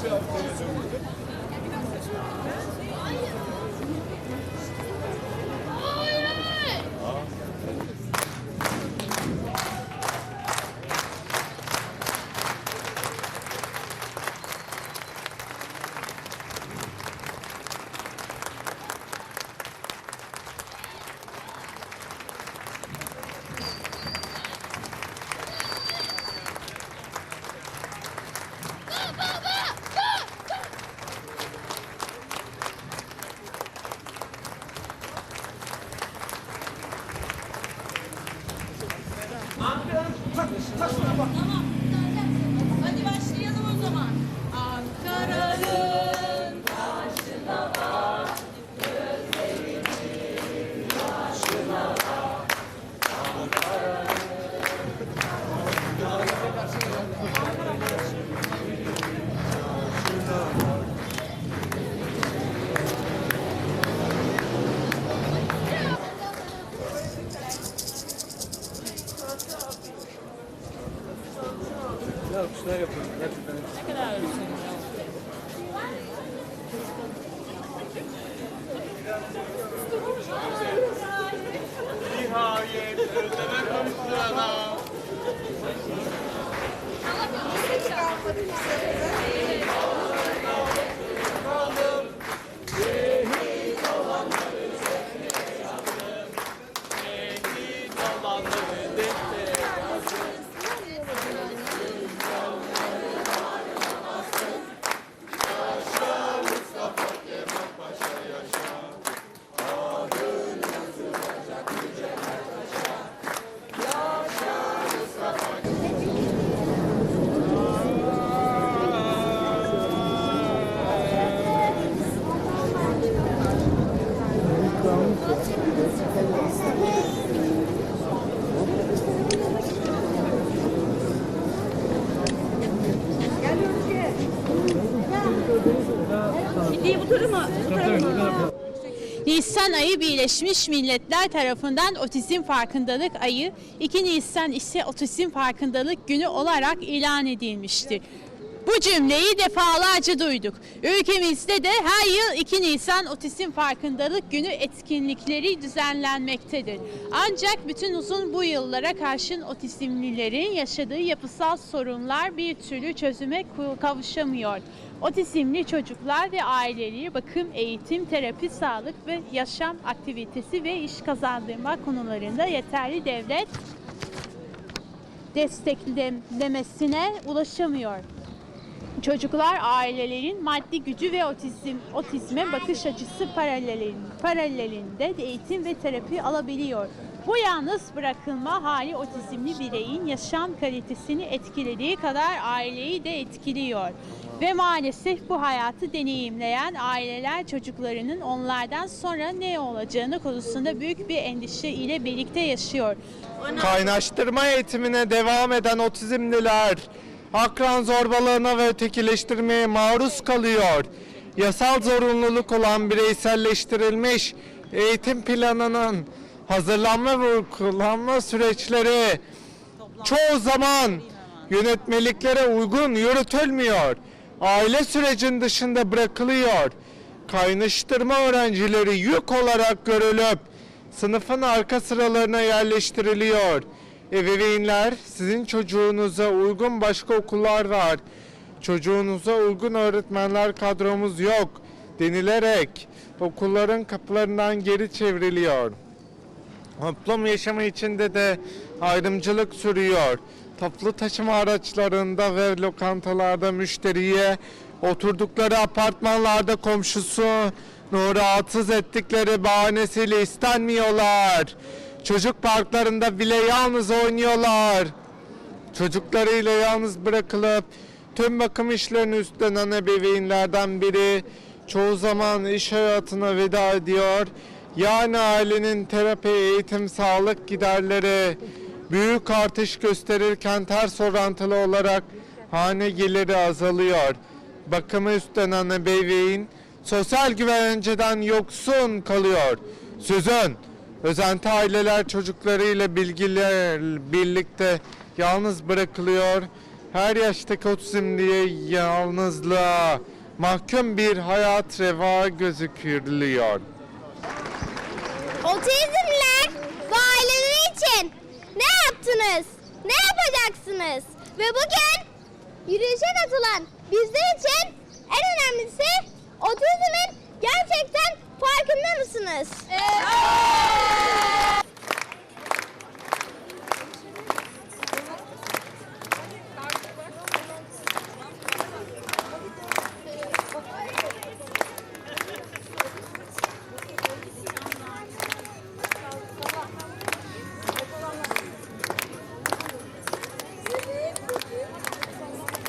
Şey siyasi Ne kadar Nihayet özleme kavuşturana. Şehit Nisan ayı Birleşmiş Milletler tarafından Otizm Farkındalık Ayı, 2 Nisan ise Otizm Farkındalık Günü olarak ilan edilmiştir. Bu cümleyi defalarca duyduk. Ülkemizde de her yıl 2 Nisan Otizm Farkındalık Günü etkinlikleri düzenlenmektedir. Ancak bütün uzun bu yıllara karşın otizmlilerin yaşadığı yapısal sorunlar bir türlü çözüme kavuşamıyor. Otizmli çocuklar ve aileleri bakım, eğitim, terapi, sağlık ve yaşam aktivitesi ve iş kazandırma konularında yeterli devlet desteklemesine ulaşamıyor. Çocuklar ailelerin maddi gücü ve otizm otizme bakış açısı paralelin, paralelinde de eğitim ve terapi alabiliyor. Bu yalnız bırakılma hali otizmli bireyin yaşam kalitesini etkilediği kadar aileyi de etkiliyor. Ve maalesef bu hayatı deneyimleyen aileler çocuklarının onlardan sonra ne olacağını konusunda büyük bir endişe ile birlikte yaşıyor. Kaynaştırma eğitimine devam eden otizmliler akran zorbalığına ve ötekileştirmeye maruz kalıyor. Yasal zorunluluk olan bireyselleştirilmiş eğitim planının hazırlanma ve uygulanma süreçleri çoğu zaman yönetmeliklere uygun yürütülmüyor. Aile sürecin dışında bırakılıyor. Kaynaştırma öğrencileri yük olarak görülüp sınıfın arka sıralarına yerleştiriliyor. Ebeveynler sizin çocuğunuza uygun başka okullar var. Çocuğunuza uygun öğretmenler kadromuz yok denilerek okulların kapılarından geri çevriliyor. Toplum yaşamı içinde de ayrımcılık sürüyor. Toplu taşıma araçlarında ve lokantalarda müşteriye, oturdukları apartmanlarda komşusunu rahatsız ettikleri bahanesiyle istenmiyorlar. Çocuk parklarında bile yalnız oynuyorlar. Çocuklarıyla yalnız bırakılıp tüm bakım işlerini üstlenen ebeveynlerden biri çoğu zaman iş hayatına veda ediyor. Yani ailenin terapi, eğitim, sağlık giderleri büyük artış gösterirken ters orantılı olarak hane geliri azalıyor. Bakımı üstlenen ebeveyn sosyal güvenceden yoksun kalıyor. Sözün özenti aileler çocuklarıyla bilgiler birlikte yalnız bırakılıyor. Her yaştaki otizmliye yalnızlığa mahkum bir hayat reva gözükülüyor. Otizmler bu aileler için ne yaptınız? Ne yapacaksınız? Ve bugün yürüyüşe katılan bizler için en önemlisi otizmin gerçekten farkında mısınız? Evet.